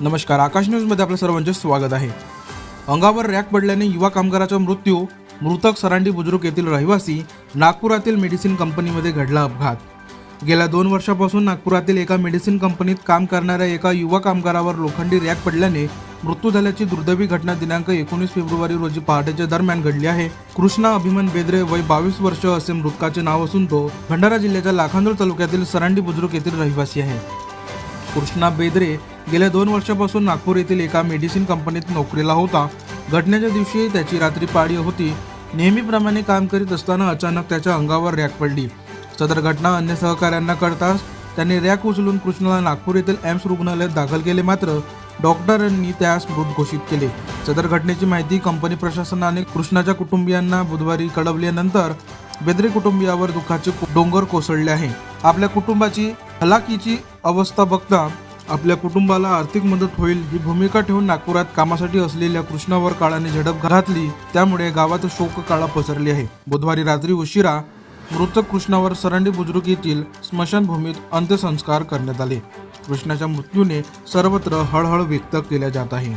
नमस्कार आकाश न्यूजमध्ये आपल्या सर्वांचे स्वागत आहे. अंगावर रॅक पडल्याने युवा कामगाराचा मृत्यू मृतक सरांडी बुजुर्ग येथील रहिवासी नागपुरातील मेडिसिन कंपनीमध्ये घडला अपघात. गेल्या दोन वर्षापासून नागपुरातील एका मेडिसिन कंपनीत काम करणाऱ्या एका युवा कामगारावर लोखंडी रॅक पडल्याने मृत्यू झाल्याची दुर्दैवी घटना दिनांक एकोणीस फेब्रुवारी रोजी पहाटेच्या दरम्यान घडली आहे. कृष्णा अभिमन बेद्रे वय बावीस वर्ष असे मृतकाचे नाव असून तो भंडारा जिल्ह्याच्या लाखांदूर तालुक्यातील सरांडी बुजुर्ग येथील रहिवासी आहे. कृष्णा बेदरे गेल्या दोन वर्षापासून नागपूर येथील एका मेडिसिन कंपनीत नोकरीला होता. घटनेच्या दिवशी त्याची रात्री पाळी होती. नेहमीप्रमाणे काम करीत असताना अचानक त्याच्या अंगावर रॅक पडली. सदर घटना अन्य सहकाऱ्यांना कळताच त्यांनी रॅक उचलून कृष्णाला नागपूर येथील एम्स रुग्णालयात दाखल केले मात्र डॉक्टरांनी त्यास मृत घोषित केले. सदर घटनेची माहिती कंपनी प्रशासनाने कृष्णाच्या कुटुंबियांना बुधवारी कळवल्यानंतर बेदरे कुटुंबियावर दुःखाचे डोंगर कोसळले आहे. आपल्या कुटुंबाची हलाखीची अवस्था बघता आपल्या कुटुंबाला आर्थिक मदत होईल ही भूमिका ठेवून नागपुरात कामासाठी असलेल्या कृष्णावर काळाने झडप घातली त्यामुळे गावात शोक काळा पसरली आहे. बुधवारी रात्री उशिरा मृतक कृष्णावर सरांडी बुजुर्ग येथील स्मशानभूमीत अंत्यसंस्कार करण्यात आले. कृष्णाच्या मृत्यूने सर्वत्र हळहळ व्यक्त केल्या जात आहे.